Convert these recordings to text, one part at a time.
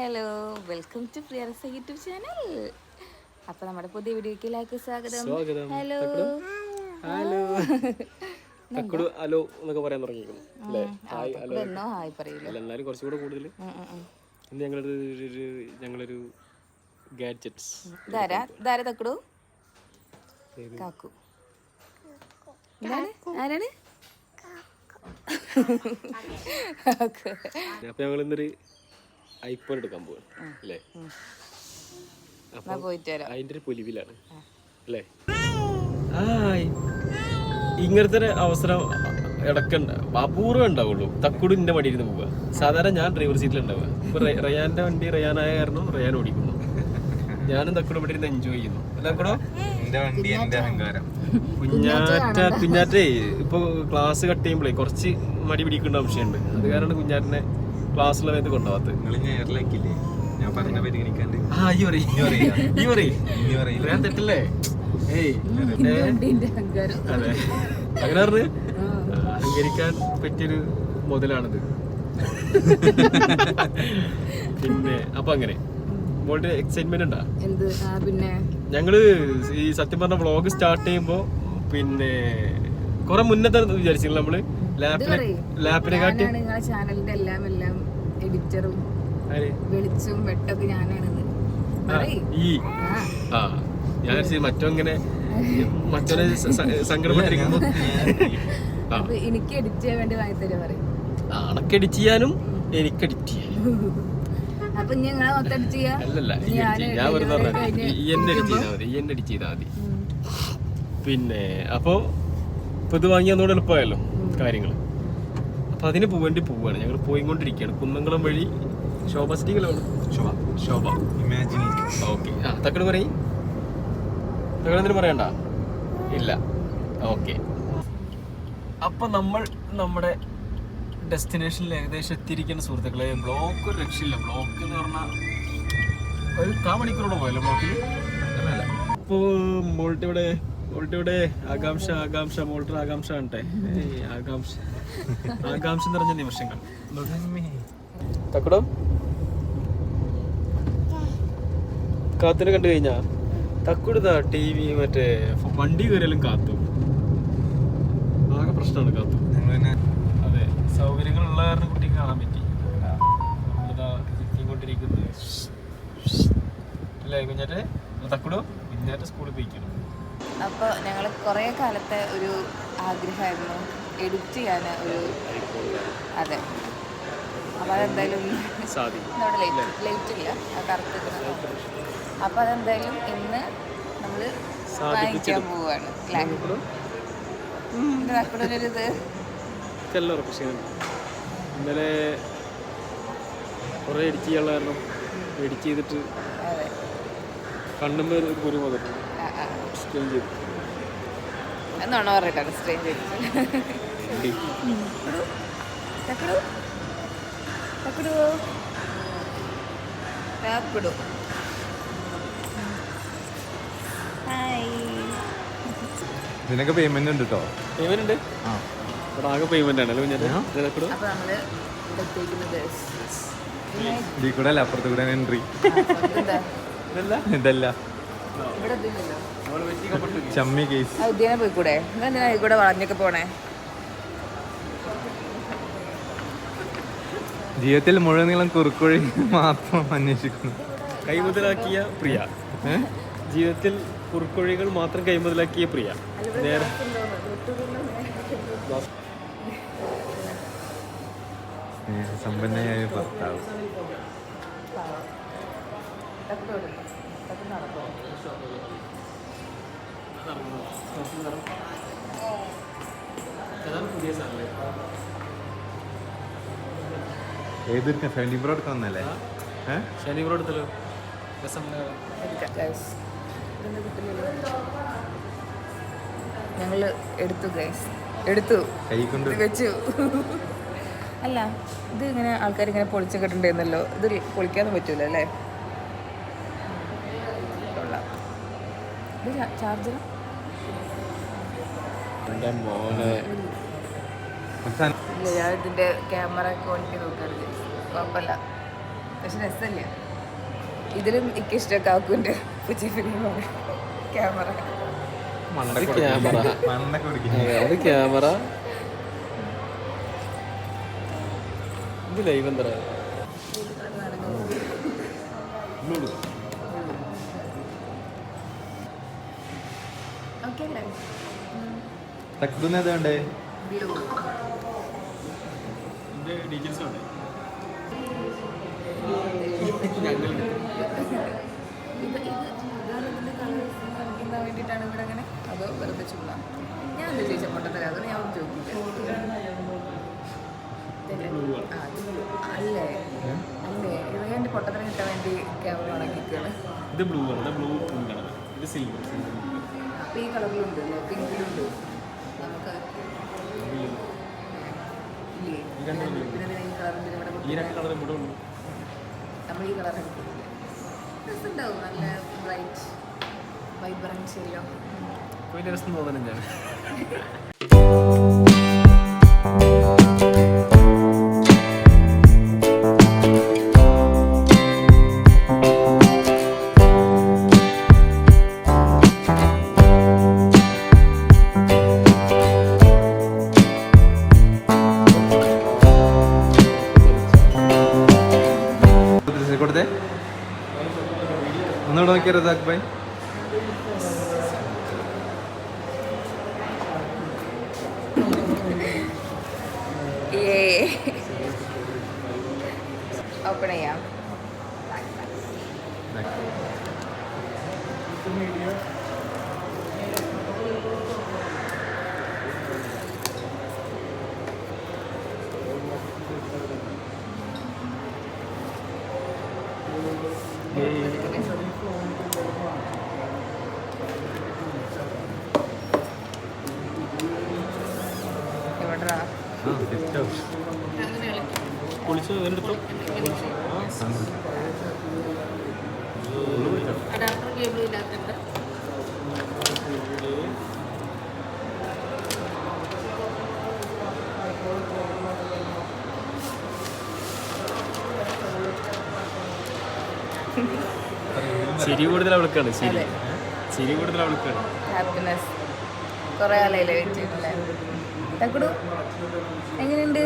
Hello welcome to പ്രിയറസ YouTube channel. അപ്പൊ നമ്മുടെ പുതിയ വീഡിയോയ്ക്ക് സ്വാഗതം. ഹലോ. ഹലോ. തക്കുടു ഹലോ എന്നൊക്കെ പറയാൻ തുടങ്ങിയിരിക്കുന്നു. എന്നാലും കുറച്ചും കൂടെ കൂടുതൽ ഇന്ന് ഞങ്ങളൊരു ഞങ്ങളൊരു ഗാഡ്ജറ്റ്സ്. ഇതാരാ? ഇതാരാ തക്കടു? കാക്കു. ആരാണ്. അപ്പൊ ഞങ്ങൾ ഇന്നൊരു ഐഫോൺ എടുക്കാൻ പോവാണ്. അല്ലേ? അതിന്റെ ഒരു പൊലിവിലാണ്. അല്ലേ? ഇങ്ങനത്തെ ഒരു അവസരം ഇടക്കുണ്ട്. അപൂർവം ഉണ്ടാവുള്ളൂ. തക്കുട് എന്റെ വണ്ടി ഇരുന്ന് പോവുക. സാധാരണ ഞാൻ ഡ്രൈവർ സീറ്റിൽ ഉണ്ടാവുക. ഇപ്പൊ റയ- റയാന്റെ വണ്ടി റയാനായ കാരണം റയാൻ ഓടിക്കുന്നു. ഞാനും തക്കുട് ഇവിടെ ഇരുന്ന് എൻജോയ് ചെയ്യുന്നു. തക്കുടോ? വണ്ടി കുഞ്ഞാറ്റ കുഞ്ഞാറ്റേ ഇപ്പൊ ക്ലാസ് കട്ട് ചെയ്യുമ്പോഴേ കുറച്ച് മടി പിടിക്കേണ്ട ആവശ്യമുണ്ട്. അത് കാരണം കുഞ്ഞാറ്റിനെ ക്ലാസ്സിലുള്ള വേദ കൊണ്ടുപോകത്ത് നിങ്ങൾ ഞാൻ എയർലൈക്കില്ലേ ഞാൻ പറഞ്ഞ പരിഗണിക്കാണ്ട് ആ ഈ പറയും ഈ പറയും ഇനി പറയില്ല ഞാൻ തെറ്റല്ലേ? ഏയ്. ഏ? വണ്ടീന്റെ അഹങ്കാരം. അതെ. അങ്ങനെ പറഞ്ഞ് അഹങ്കരിക്കാൻ പറ്റിയൊരു മുതലാണിത്. പിന്നെ അപ്പൊ അങ്ങനെ. മോളുടെ എക്സൈറ്റ്മെന്റ് ഉണ്ടാ? എന്ത്? പിന്നെ? ഞങ്ങൾ ഈ സത്യം പറഞ്ഞ വ്ളോഗ് സ്റ്റാർട്ട് ചെയ്യുമ്പോ പിന്നെ കൊറേ മുന്നേ തന്നെ വിചാരിച്ചില്ല നമ്മൾ. നിങ്ങളെ ചാനലിന്റെ എല്ലാം എല്ലാം എഡിറ്ററും? വെളിച്ചും വെട്ടൊക്കെ ഞാനാണ് ഞാൻ മറ്റോ ഇങ്ങനെ സങ്കടപ്പെട്ടിരിക്കുന്നു. എനിക്ക് എഡിറ്റ് ചെയ്യാൻ വേണ്ടി വാങ്ങി പറയും. അണക്ക് എഡിറ്റ് ചെയ്യാനും എനിക്ക് എഡിറ്റ് ചെയ്യാനും. അപ്പൊ ഞങ്ങളെ മൊത്തം എഡിറ്റ് ചെയ്യാ? അല്ലല്ല ഞാൻ വെറുതെ ഈ എന്നെ എഡിറ്റ് ചെയ്താൽ മതി. ഈ എന്നെ എഡിറ്റ് ചെയ്താൽ മതി. പിന്നെ അപ്പോ ഇപ്പൊ ഇത് വാങ്ങിയാൽ എളുപ്പമായല്ലോ. കാര്യങ്ങൾ അപ്പൊ അതിന് പോവേണ്ടി പോവാണ്. ഞങ്ങൾ പോയിക്കൊണ്ടിരിക്കുകയാണ്. കുന്നംകുളം വഴി ശോഭ സിറ്റികളാണ് ശോഭ. ശോഭ. Imagine okay. ആ തക്കട് പറയും. തക്കടെന്തിനും പറയണ്ട ഇല്ല. ഓക്കെ. അപ്പൊ നമ്മൾ നമ്മുടെ ഡെസ്റ്റിനേഷനിൽ ഏകദേശം എത്തിയിരിക്കുന്ന സുഹൃത്തുക്കളെ ബ്ലോക്ക് ഒരു രക്ഷയില്ല. ബ്ലോക്ക് എന്ന് പറഞ്ഞാൽ ഒരു കാ മണിക്കൂറോടെ പോയല്ലോ ബ്ലോക്കിൽ അപ്പോൾ മോൾട്ട് ഇവിടെ ആകാംക്ഷ ആകാംക്ഷ മോൾട്ടർ ആകാംക്ഷ ഏയ് ആകാംക്ഷ. ആകാംക്ഷ നിറഞ്ഞ നിമിഷങ്ങൾ. തക്കടം? കാത്തിനെ കണ്ടു കഴിഞ്ഞാ? തക്കുടുതാ ടി വി മറ്റേ വണ്ടി കയറിയാലും കാത്തു. ആകെ പ്രശ്നമാണ് കാത്തു. അതെ. സൗകര്യങ്ങളുള്ള കാരണം കുട്ടിക്ക് കാണാൻ പറ്റി. നമ്മളിതാ എത്തിക്കൊണ്ടിരിക്കുന്നത് അല്ലേ കുഞ്ഞാറ്റെ? തക്കുടോ? കുഞ്ഞാറ്റെ സ്കൂളിൽ പോയിക്കണം അപ്പൊ ഞങ്ങൾ കുറേ കാലത്തെ ഒരു ആഗ്രഹമായിരുന്നു എഡിറ്റ് ചെയ്യാൻ ഒരു അതെ. അപ്പോൾ അതെന്തായാലും നമ്മുടെ ലൈറ്റ് ലൈറ്റ് ഇല്ല. ആ അപ്പോൾ അപ്പൊ അതെന്തായാലും ഇന്ന് നമ്മൾ വാങ്ങിക്കാൻ പോവുകയാണ് ഇത്. ഇന്നലെ കുറേ എഡിറ്റ് ചെയ്യാനുള്ള കാരണം എഡിറ്റ് ചെയ്തിട്ട് കണ്ണുമ്പോൾ ഒരു കുരു എന്നാണോ പറയട്ടെ സ്ട്രെയിൻ ചെയ്തിട്ട് ഇതിനൊക്കെ പേയ്മെന്റ് ഉണ്ട് കേട്ടോ പേയ്മെന്റ് ഉണ്ട്. ആ. ഇവിടെ ആകെ പേയ്മെന്റ് ആണല്ലോ ഇതൊക്കെ അപ്പൊ നമ്മൾ ഇതിൽ കൂടെ അല്ല? അപ്പുറത്ത് കൂടെ എൻട്രി. ഇതല്ല? ഇതല്ല. ചമ്മി കേസ്. ആ ഉദ്യാനം പോയിക്കൂടെ? എന്തിനാ ഇവിടെ വളഞ്ഞൊക്കെ പോണേ? ജീവിതത്തിൽ മുഴുവൻ നീളം കുറുക്കുഴി മാത്രം അന്വേഷിക്കുന്നു. കൈമുതലാക്കിയ പ്രിയ. ജീവിതത്തിൽ കുറുക്കുഴികൾ മാത്രം കൈമുതലാക്കിയ പ്രിയ. നേരെ. സ്നേഹസമ്പന്നയായ ഭർത്താവ്. പുതിയ നടക്കുമോ ഏതൊരു ഫാമിലി ബ്രോഡ് വന്നല്ലേ ശനി ബ്രോ എടുത്തല്ലോ. രസം ഞങ്ങൾ എടുത്തു ഗൈസ് എടുത്തു. കൈ കൊണ്ട് ഇത് വെച്ചു. അല്ല ഇത് ഇങ്ങനെ ആൾക്കാർ ഇങ്ങനെ പൊളിച്ചൊക്കെ ഇട്ടുണ്ടായിരുന്നല്ലോ ഇത് പൊളിക്കാൻ പറ്റൂല അല്ലേ ഇത് ചാർജർ എന്റെ മോനെ. അവസാനം. ഇല്ല ഞാൻ ഇതിന്റെ ക്യാമറ ക്വാളിറ്റി നോക്കരുത് കുഴപ്പമില്ല. പക്ഷെ രസമില്ല? ഇതിലും എനിക്ക് ഇഷ്ടം കാക്കുന്റെ പുച്ചി ഫിലിമാണ് ക്യാമറ. ക്യാമറ. ക്യാമറ ഇത് ലൈവ് എന്താ തക്കുന്ന് ഏതാ വേണ്ടേ വേണ്ടിയിട്ടാണ് ഇവിടെ അങ്ങനെ അതോ വെറുതെ ചുമ്മാ. ഞാൻ എന്താ ചോദിക്കില്ല. അല്ലേ? അല്ലേ? കിട്ടാൻ വേണ്ടി ക്യാമറ ഉണക്കിക്കാണ് ഇത് ബ്ലൂ ആണ്. ബ്ലൂ ഇത് ഇത് സിൽവർ അപ്പോൾ ഈ കളറിലുണ്ട് പിങ്കിലുണ്ട്. നമുക്ക് ഇല്ലേ? പിന്നെ ഈ ഇവിടെ നമ്മൾ ഈ കളർ രസമുണ്ടാവും നല്ല ബ്രൈറ്റ് വൈബ്രൻസ് എല്ലാം രസം തോന്നണം കൊടുത്തേ? ഒന്നുകൂടെ നോക്കിയാ റസാഖ് ഭായി? ഓപ്പൺ ചെയ്യാം. ഇല്ലാത്തത് ചിരി കൂടുതൽ അവൾക്കാണ് ചിരി. ചിരി കൂടുതൽ അവൾക്കാണ്. ഹാപ്പിനെസ് കുറേ വെയിറ്റ് ചെയ്തില്ലേ തക്കുടു. എങ്ങനെയുണ്ട്?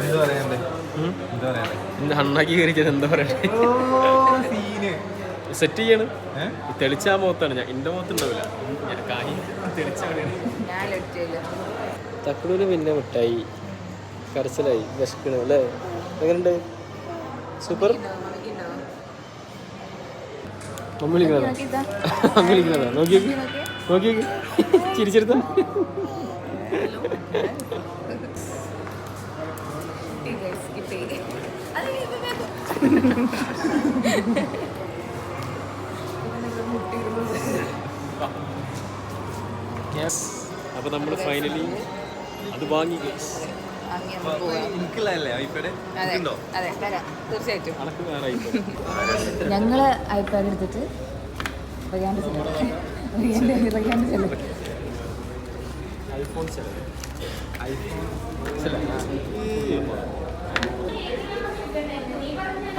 എന്താ പറയണ്ടേ? എന്താ പറയണ്ടേ? ഹണ്ണാക്കി കയറിച്ചത് എന്താ പറയണ്ടേ? സീന്. സെറ്റ് ചെയ്യാണ്. തെളിച്ച ആ മുഖത്താണ്. ഞാൻ എന്റെ മുഖത്ത് ഉണ്ടാവില്ല ഞാൻ കായി തക്കടൂര് പിന്നെ മിഠായി. കരച്ചിലായി. വിശക്കണ അല്ലേ? എങ്ങനെയുണ്ട്? സൂപ്പർ. നോക്കിയേക്ക് നോക്കിയേക്ക് ചിരിച്ചെടുത്ത യെസ് അപ്പോൾ നമ്മൾ ഫൈനലി അത് വാങ്ങി ഗൈസ് ഞങ്ങൾ ഐപാഡ് എടുത്തിട്ട് ഐഫോൺ ചെലവ്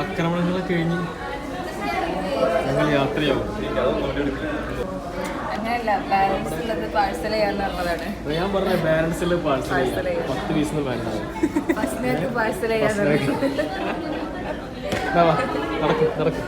ആക്രമണങ്ങളൊക്കെ കഴിഞ്ഞ് ഞങ്ങൾ യാത്രയാവും. അങ്ങനെയല്ല ബാലൻസ് ഉള്ളത് പാഴ്സൽ ചെയ്യാന്ന് പറഞ്ഞതാണ് ഞാൻ പറഞ്ഞ ബാലൻസിൽ പാഴ്സൽ ചെയ്യാം. പത്ത് പീസിന് ബാലൻസ് ഫസ്റ്റിനേക്ക് പാഴ്സൽ ചെയ്യാന്ന് നടക്കും നടക്കും.